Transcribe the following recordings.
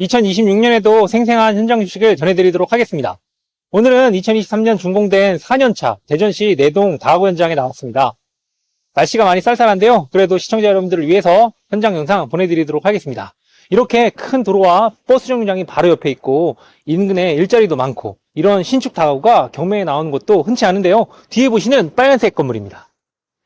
2026년에도 생생한 현장 주식을 전해드리도록 하겠습니다. 오늘은 2023년 준공된 4년차 대전시 내동 다가구 현장에 나왔습니다. 날씨가 많이 쌀쌀한데요. 그래도 시청자 여러분들을 위해서 현장 영상 보내드리도록 하겠습니다. 이렇게 큰 도로와 버스 정류장이 바로 옆에 있고 인근에 일자리도 많고 이런 신축 다가구가 경매에 나오는 것도 흔치 않은데요. 뒤에 보시는 빨간색 건물입니다.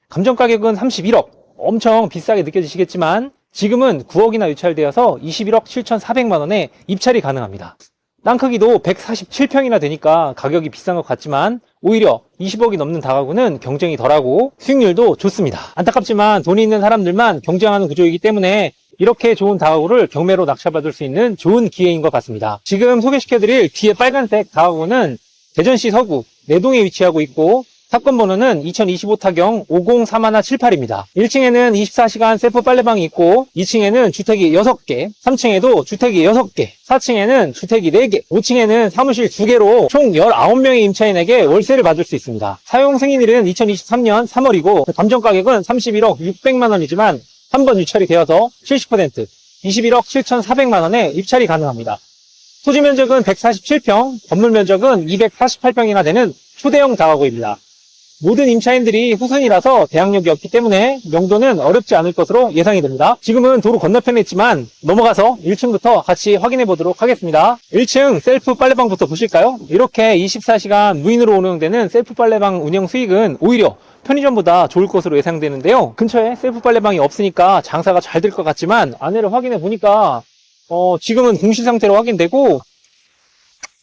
감정 가격은 31억. 엄청 비싸게 느껴지시겠지만 지금은 9억이나 유찰되어서 21억 7,400만 원에 입찰이 가능합니다. 땅 크기도 147평이나 되니까 가격이 비싼 것 같지만 오히려 20억이 넘는 다가구는 경쟁이 덜하고 수익률도 좋습니다. 안타깝지만 돈이 있는 사람들만 경쟁하는 구조이기 때문에 이렇게 좋은 다가구를 경매로 낙찰받을 수 있는 좋은 기회인 것 같습니다. 지금 소개시켜드릴 뒤에 빨간색 다가구는 대전시 서구 내동에 위치하고 있고 사건 번호는 2025 타경 503178입니다. 1층에는 24시간 셀프 빨래방이 있고 2층에는 주택이 6개, 3층에도 주택이 6개, 4층에는 주택이 4개, 5층에는 사무실 2개로 총 19명의 임차인에게 월세를 받을 수 있습니다. 사용 승인일은 2023년 3월이고 감정 가격은 31억 600만 원이지만 한 번 유찰이 되어서 70% 21억 7,400만 원에 입찰이 가능합니다. 토지 면적은 147평, 건물 면적은 248평이나 되는 초대형 다가구입니다. 모든 임차인들이 후순이라서 대항력이 없기 때문에 명도는 어렵지 않을 것으로 예상이 됩니다. 지금은 도로 건너편에 있지만 넘어가서 1층부터 같이 확인해 보도록 하겠습니다. 1층 셀프 빨래방부터 보실까요? 이렇게 24시간 무인으로 운영되는 셀프 빨래방 운영 수익은 오히려 편의점보다 좋을 것으로 예상되는데요. 근처에 셀프 빨래방이 없으니까 장사가 잘 될 것 같지만 안에를 확인해 보니까 어, 지금은 공실 상태로 확인되고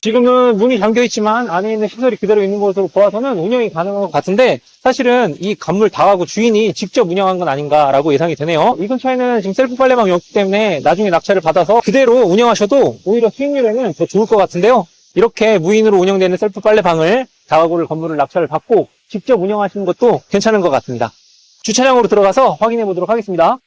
지금은 문이 잠겨 있지만 안에 있는 시설이 그대로 있는 것으로 보아서는 운영이 가능한 것 같은데 사실은 이 건물 다가구 주인이 직접 운영한 건 아닌가라고 예상이 되네요. 이 근처에는 지금 셀프 빨래방이 없기 때문에 나중에 낙찰을 받아서 그대로 운영하셔도 오히려 수익률에는 더 좋을 것 같은데요. 이렇게 무인으로 운영되는 셀프 빨래방을 다가구를 건물을 낙찰을 받고 직접 운영하시는 것도 괜찮은 것 같습니다. 주차장으로 들어가서 확인해 보도록 하겠습니다.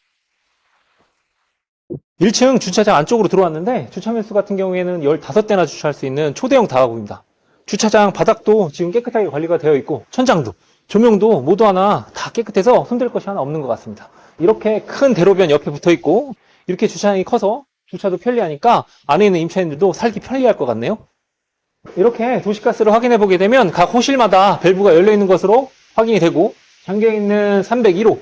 1층 주차장 안쪽으로 들어왔는데 주차면수 같은 경우에는 15대나 주차할 수 있는 초대형 다가구입니다. 주차장 바닥도 지금 깨끗하게 관리가 되어 있고 천장도 조명도 모두 하나 다 깨끗해서 손댈 것이 하나 없는 것 같습니다. 이렇게 큰 대로변 옆에 붙어 있고 이렇게 주차장이 커서 주차도 편리하니까 안에 있는 임차인들도 살기 편리할 것 같네요. 이렇게 도시가스를 확인해 보게 되면 각 호실마다 밸브가 열려 있는 것으로 확인이 되고 잠겨 있는 301호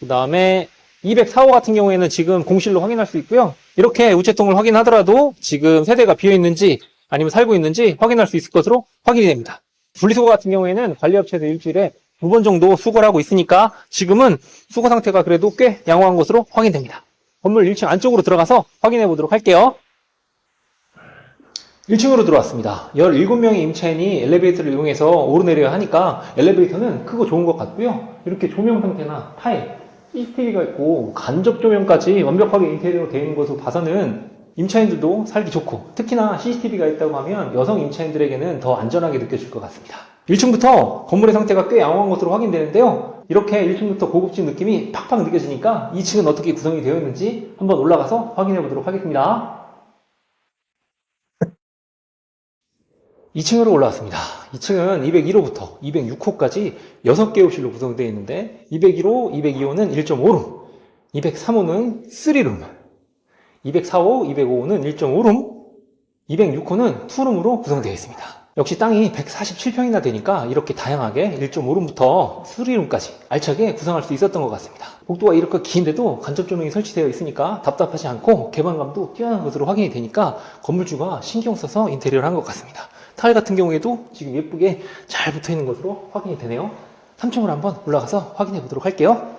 그 다음에 204호 같은 경우에는 지금 공실로 확인할 수 있고요. 이렇게 우체통을 확인하더라도 지금 세대가 비어 있는지 아니면 살고 있는지 확인할 수 있을 것으로 확인이 됩니다. 분리수거 같은 경우에는 관리업체에서 일주일에 두 번 정도 수거를 하고 있으니까 지금은 수거 상태가 그래도 꽤 양호한 것으로 확인됩니다. 건물 1층 안쪽으로 들어가서 확인해 보도록 할게요. 1층으로 들어왔습니다. 17명의 임차인이 엘리베이터를 이용해서 오르내려야 하니까 엘리베이터는 크고 좋은 것 같고요. 이렇게 조명 형태나 타일, CCTV가 있고 간접 조명까지 완벽하게 인테리어로 되어 있는 것으로 봐서는 임차인들도 살기 좋고 특히나 CCTV가 있다고 하면 여성 임차인들에게는 더 안전하게 느껴질 것 같습니다. 1층부터 건물의 상태가 꽤 양호한 것으로 확인되는데요. 이렇게 1층부터 고급진 느낌이 팍팍 느껴지니까 2층은 어떻게 구성이 되어 있는지 한번 올라가서 확인해 보도록 하겠습니다. 2층으로 올라왔습니다. 2층은 201호부터 206호까지 6개 호실로 구성되어 있는데 201호, 202호는 1.5룸, 203호는 3룸, 204호, 205호는 1.5룸, 206호는 2룸으로 구성되어 있습니다. 역시 땅이 147평이나 되니까 이렇게 다양하게 1.5룸부터 3룸까지 알차게 구성할 수 있었던 것 같습니다. 복도가 이렇게 긴데도 간접 조명이 설치되어 있으니까 답답하지 않고 개방감도 뛰어난 것으로 확인이 되니까 건물주가 신경 써서 인테리어를 한 것 같습니다. 타일 같은 경우에도 지금 예쁘게 잘 붙어 있는 것으로 확인이 되네요. 3층으로 한번 올라가서 확인해 보도록 할게요.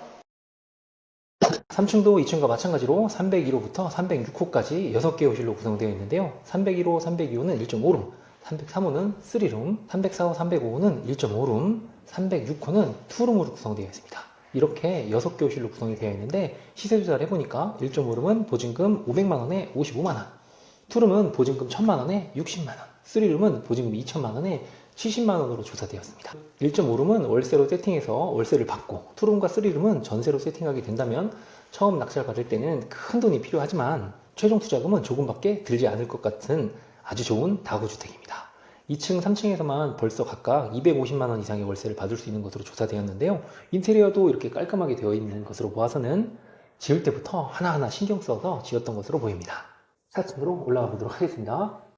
3층도 2층과 마찬가지로 301호부터 306호까지 6개 호실로 구성되어 있는데요. 301호, 302호는 1.5룸, 303호는 3룸, 304호, 305호는 1.5룸, 306호는 2룸으로 구성되어 있습니다. 이렇게 6개 호실로 구성이 되어 있는데 시세 조사를 해보니까 1.5룸은 보증금 500만원에 55만원, 2룸은 보증금 1000만원에 60만원, 3룸은 보증금 2천만 원에 70만 원으로 조사되었습니다. 1.5룸은 월세로 세팅해서 월세를 받고 2룸과 3룸은 전세로 세팅하게 된다면 처음 낙찰 받을 때는 큰 돈이 필요하지만 최종 투자금은 조금밖에 들지 않을 것 같은 아주 좋은 다구주택입니다. 2층, 3층에서만 벌써 각각 250만 원 이상의 월세를 받을 수 있는 것으로 조사되었는데요. 인테리어도 이렇게 깔끔하게 되어 있는 것으로 보아서는 지을 때부터 하나하나 신경 써서 지었던 것으로 보입니다. 4층으로 올라가 보도록 하겠습니다.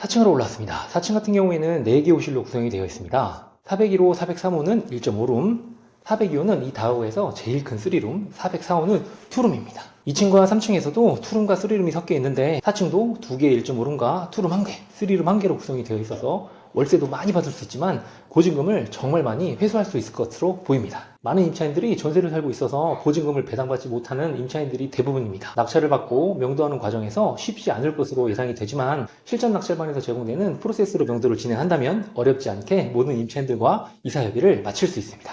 4층으로 올라왔습니다. 4층 같은 경우에는 4개 호실로 구성이 되어 있습니다. 401호, 403호는 1.5룸, 402호는 이 다우에서 제일 큰 3룸, 404호는 2룸입니다. 2층과 3층에서도 2룸과 3룸이 섞여 있는데 4층도 2개 1.5룸과 2룸 1개, 3룸 1개로 구성이 되어 있어서 월세도 많이 받을 수 있지만 보증금을 정말 많이 회수할 수 있을 것으로 보입니다. 많은 임차인들이 전세를 살고 있어서 보증금을 배당받지 못하는 임차인들이 대부분입니다. 낙찰을 받고 명도하는 과정에서 쉽지 않을 것으로 예상이 되지만 실전 낙찰반에서 제공되는 프로세스로 명도를 진행한다면 어렵지 않게 모든 임차인들과 이사 협의를 마칠 수 있습니다.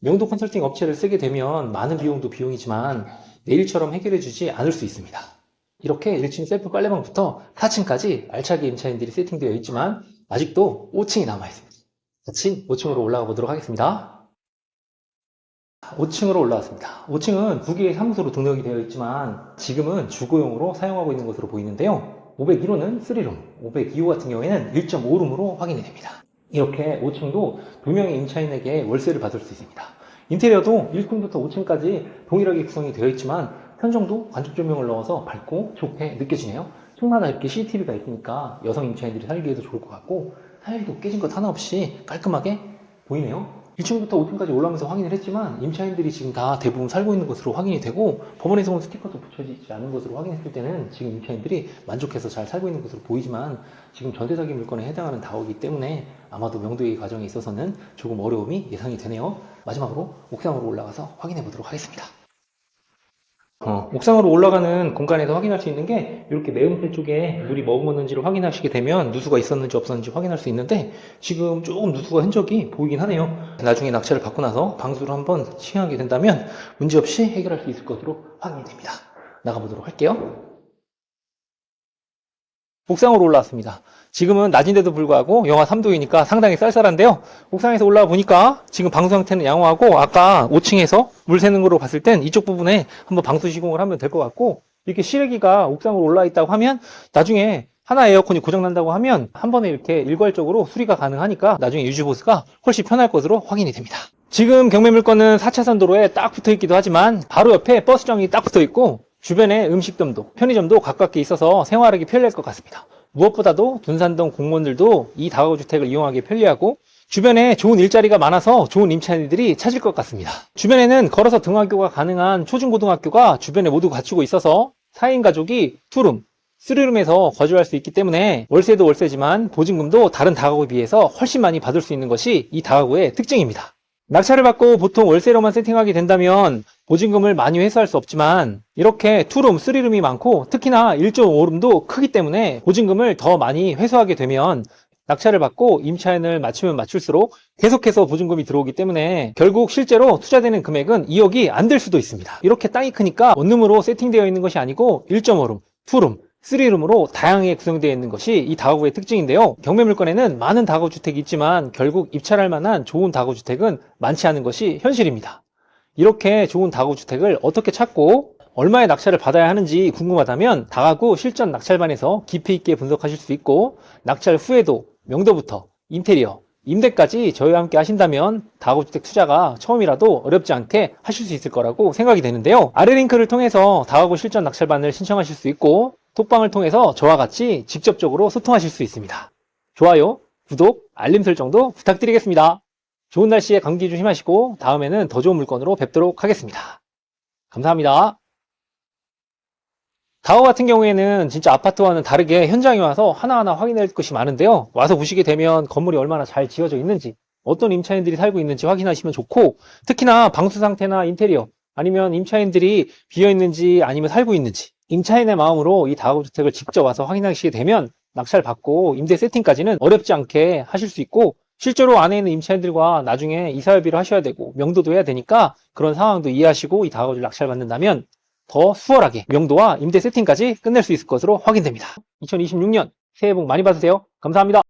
명도 컨설팅 업체를 쓰게 되면 많은 비용도 비용이지만 내일처럼 해결해주지 않을 수 있습니다. 이렇게 1층 셀프 빨래방부터 4층까지 알차게 임차인들이 세팅되어 있지만 아직도 5층이 남아있습니다. 4층, 5층으로 올라가 보도록 하겠습니다. 5층으로 올라왔습니다. 5층은 두 개의 사무소로 등록이 되어 있지만 지금은 주거용으로 사용하고 있는 것으로 보이는데요. 501호는 3룸, 502호 같은 경우에는 1.5룸으로 확인이 됩니다. 이렇게 5층도 두 명의 임차인에게 월세를 받을 수 있습니다. 인테리어도 1층부터 5층까지 동일하게 구성이 되어 있지만 현정도 관측 조명을 넣어서 밝고 좋게 느껴지네요. 층마다 이렇게 CCTV가 있으니까 여성 임차인들이 살기에도 좋을 것 같고 타일도 깨진 것 하나 없이 깔끔하게 보이네요. 1층부터 5층까지 올라오면서 확인을 했지만 임차인들이 지금 다 대부분 살고 있는 것으로 확인이 되고 법원에서 온 스티커도 붙여지지 않은 것으로 확인했을 때는 지금 임차인들이 만족해서 잘 살고 있는 것으로 보이지만 지금 전세 사기 물건에 해당하는 다우기 때문에 아마도 명도의 과정에 있어서는 조금 어려움이 예상이 되네요. 마지막으로 옥상으로 올라가서 확인해 보도록 하겠습니다. 어, 옥상으로 올라가는 공간에서 확인할 수 있는 게 이렇게 매음새 쪽에 물이 머금었는지를 확인하시게 되면 누수가 있었는지 없었는지 확인할 수 있는데 지금 조금 누수가 흔적이 보이긴 하네요. 나중에 낙찰을 받고 나서 방수를 한번 시행하게 된다면 문제없이 해결할 수 있을 것으로 확인이 됩니다. 나가보도록 할게요. 옥상으로 올라왔습니다. 지금은 낮인데도 불구하고 영하 3도이니까 상당히 쌀쌀한데요. 옥상에서 올라와 보니까 지금 방수 상태는 양호하고 아까 5층에서 물 새는 거로 봤을 땐 이쪽 부분에 한번 방수 시공을 하면 될 것 같고 이렇게 실외기가 옥상으로 올라 있다고 하면 나중에 하나 에어컨이 고장난다고 하면 한 번에 이렇게 일괄적으로 수리가 가능하니까 나중에 유지보수가 훨씬 편할 것으로 확인이 됩니다. 지금 경매 물건은 4차선 도로에 딱 붙어 있기도 하지만 바로 옆에 버스정이 딱 붙어 있고 주변에 음식점도 편의점도 가깝게 있어서 생활하기 편리할 것 같습니다. 무엇보다도 둔산동 공무원들도 이 다가구주택을 이용하기 편리하고 주변에 좋은 일자리가 많아서 좋은 임차인들이 찾을 것 같습니다. 주변에는 걸어서 등하교가 가능한 초중고등학교가 주변에 모두 갖추고 있어서 4인 가족이 투룸, 3룸에서 거주할 수 있기 때문에 월세도 월세지만 보증금도 다른 다가구에 비해서 훨씬 많이 받을 수 있는 것이 이 다가구의 특징입니다. 낙찰을 받고 보통 월세로만 세팅하게 된다면 보증금을 많이 회수할 수 없지만 이렇게 투룸, 쓰리룸이 많고 특히나 1.5룸도 크기 때문에 보증금을 더 많이 회수하게 되면 낙찰을 받고 임차인을 맞추면 맞출수록 계속해서 보증금이 들어오기 때문에 결국 실제로 투자되는 금액은 2억이 안 될 수도 있습니다. 이렇게 땅이 크니까 원룸으로 세팅되어 있는 것이 아니고 1.5룸, 투룸, 3룸으로 다양하게 구성되어 있는 것이 이 다가구의 특징인데요. 경매 물건에는 많은 다가구 주택이 있지만 결국 입찰할 만한 좋은 다가구 주택은 많지 않은 것이 현실입니다. 이렇게 좋은 다가구 주택을 어떻게 찾고 얼마의 낙찰을 받아야 하는지 궁금하다면 다가구 실전 낙찰반에서 깊이 있게 분석하실 수 있고 낙찰 후에도 명도부터 인테리어, 임대까지 저희와 함께 하신다면 다가구주택 투자가 처음이라도 어렵지 않게 하실 수 있을 거라고 생각이 되는데요. 아래 링크를 통해서 다가구 실전 낙찰반을 신청하실 수 있고 톡방을 통해서 저와 같이 직접적으로 소통하실 수 있습니다. 좋아요, 구독, 알림 설정도 부탁드리겠습니다. 좋은 날씨에 감기 조심하시고 다음에는 더 좋은 물건으로 뵙도록 하겠습니다. 감사합니다. 다오 같은 경우에는 진짜 아파트와는 다르게 현장에 와서 하나하나 확인할 것이 많은데요. 와서 보시게 되면 건물이 얼마나 잘 지어져 있는지, 어떤 임차인들이 살고 있는지 확인하시면 좋고, 특히나 방수 상태나 인테리어, 아니면 임차인들이 비어 있는지 아니면 살고 있는지, 임차인의 마음으로 이 다가구주택을 직접 와서 확인하시게 되면 낙찰 받고 임대 세팅까지는 어렵지 않게 하실 수 있고, 실제로 안에 있는 임차인들과 나중에 이사협의를 하셔야 되고 명도도 해야 되니까 그런 상황도 이해하시고 이 다가구를 낙찰 받는다면 더 수월하게 명도와 임대 세팅까지 끝낼 수 있을 것으로 확인됩니다. 2026년 새해 복 많이 받으세요. 감사합니다.